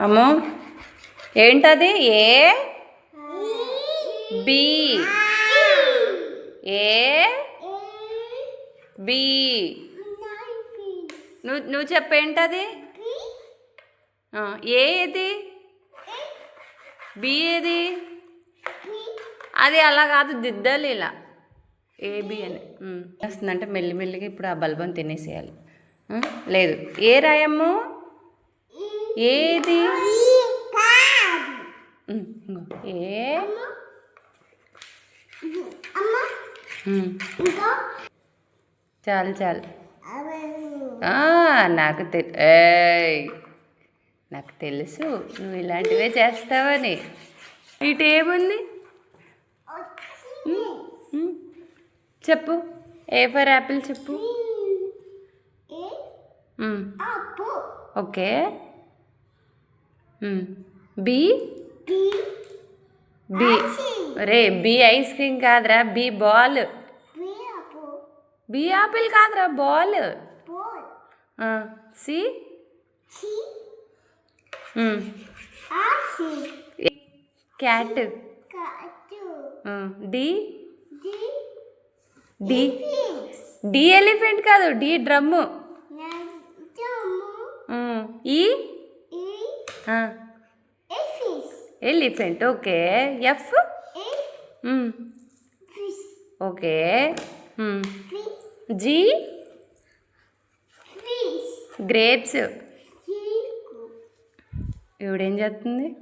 అమ్మో ఏంటది? A? B. A? B. నువ్వు నువ్వు చెప్పేంటది ఆ, ఏ ఏది బి ఏది? అది అలా కాదు దిద్దాలి ఇలా. ఏబి అని. వస్తుందంటే మెల్లిమెల్లిగా ఇప్పుడు ఆ బల్బం తినేసేయాలి. లేదు. ఏ రాయమ్ము? ఏది. ఏ? చాలు చాలు. నాకు తె ఏయ్. నాకు తెలుసు నువ్వు ఇలాంటివే చేస్తావని. ఇటు ఏముంది? చెప్పు. ఏ ఫర్ యాపిల్ చెప్పు. ఓకే. బి? బి. రే బి ఐస్ క్రీమ్ కాదురా బి బాల్. బి ఆపిల్ కాదురా ball. C? Cat. D? D. D. Elephant కాదు D drum. E? Elephant okay F okay G grapes ఇవిడేం చేస్తుంది?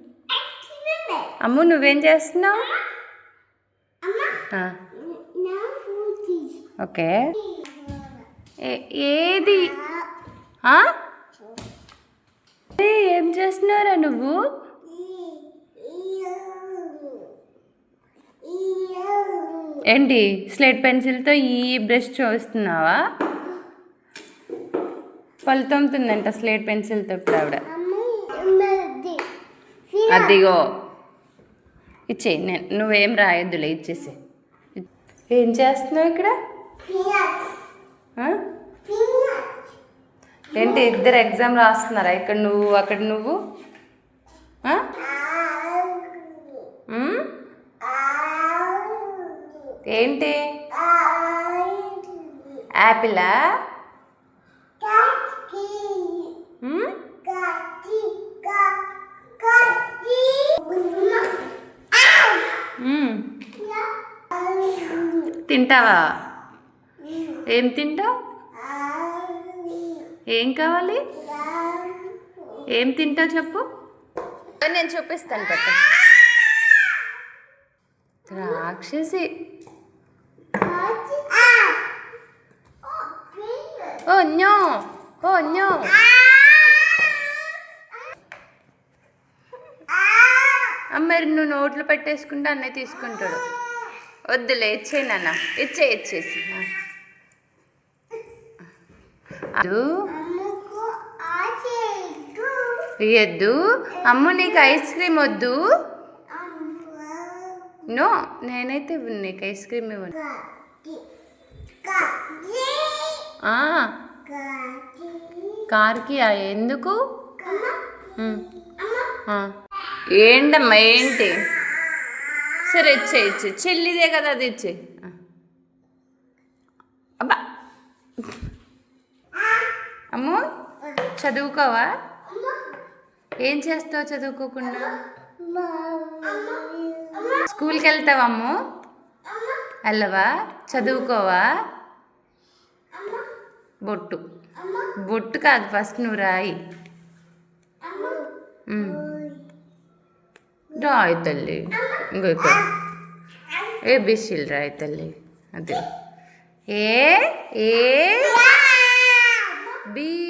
అమ్ము నువ్వేం చేస్తున్నావు? ఓకే. ఏ- ఏది? ఏ, ఏం చేస్తున్నారా నువ్వు? ఏంటి స్లేట్ పెన్సిల్తో ఈ బ్రష్ చూస్తున్నావా? పళ్ళు తోముతుందంట స్లేట్ పెన్సిల్తో ఇప్పుడు ఆవిడ. అదిగో. ఇచ్చేయి నేను నువ్వేం రాయొద్దులే ఇచ్చేసి ఏం చేస్తున్నావు ఇక్కడ? ఏంటి ఇద్దరు ఎగ్జామ్ రాస్తున్నారా? ఇక్కడ నువ్వు అక్కడ నువ్వు? ఏంటి? యాపిలా తింటావా? ఏం తింటావు? ఏం కావాలి? ఏం తింటావు చెప్పు. నేను చూపిస్తాను పెట్ట. రాక్షసి. ఓ న్యో ఓ న్యో మరి నువ్వు నోట్లో పెట్టేసుకుంటే అన్నయ్య తీసుకుంటాడు. వద్దులే ఇచ్చేయి నాన్న. ఇచ్చే ఇచ్చేసి. అదు. ఇయ్యద్దు. అమ్ము నీకు ఐస్ క్రీమ్ వద్దు. నో నేనైతే నీకు ఐస్ క్రీమ్ ఇవ్వను. కార్కి ఎందుకు? ఏంటమ్మా ఏంటి? సరే ఇచ్చే ఇచ్చే. చెల్లిదే కదా అది ఇచ్చే. అబ్బా. అమ్ము చదువుకోవా? ఏం చేస్తావు చదువుకోకుండా? స్కూల్కి వెళ్తావా అమ్ము వెళ్ళవా చదువుకోవా? బొట్టు. బొట్టు కాదు ఫస్ట్ నువ్వు రాయి. రాయి తల్లి. ఇంకో ఇక్కడ ఏబిసిలు రాయి తల్లి. అదే ఏ? ఏ? బి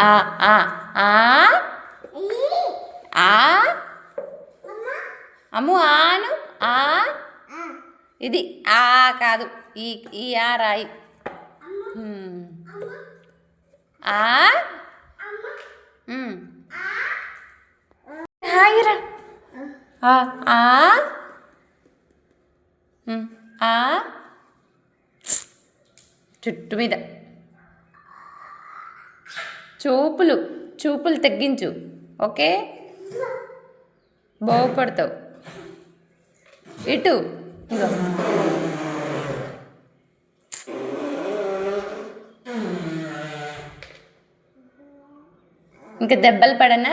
ఆ ఆ ఆ ఆ. అమ్ము ఆను ఆ. ఇది ఆ కాదు. ఈ ఈ ఆ రాయి. ఆ. హాయిరా. ఆ ఆ. ఆ. చుట్టు మీద. చూపులు చూపులు తగ్గించు. ఓకే? బాగుపడతావు. ఇటు. ఇగో ఇంకా దెబ్బలు పడనా?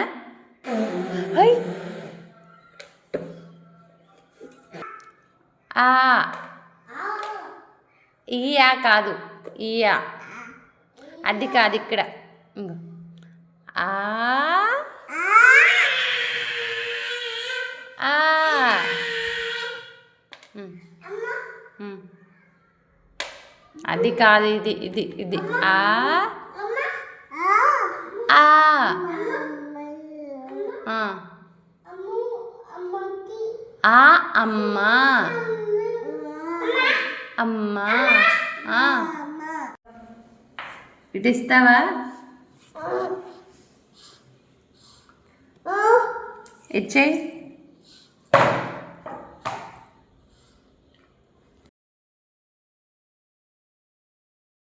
ఆ. ఈయా కాదు. ఈయా. అది కాదు ఇక్కడ. ఆ. ఆ. ఉమ్. అది కాదు ఇది ఇది ఇది. ఆ. ఆ. ఆ. అమ్మ. అమ్మ. ఇటు ఇస్తావా Ece?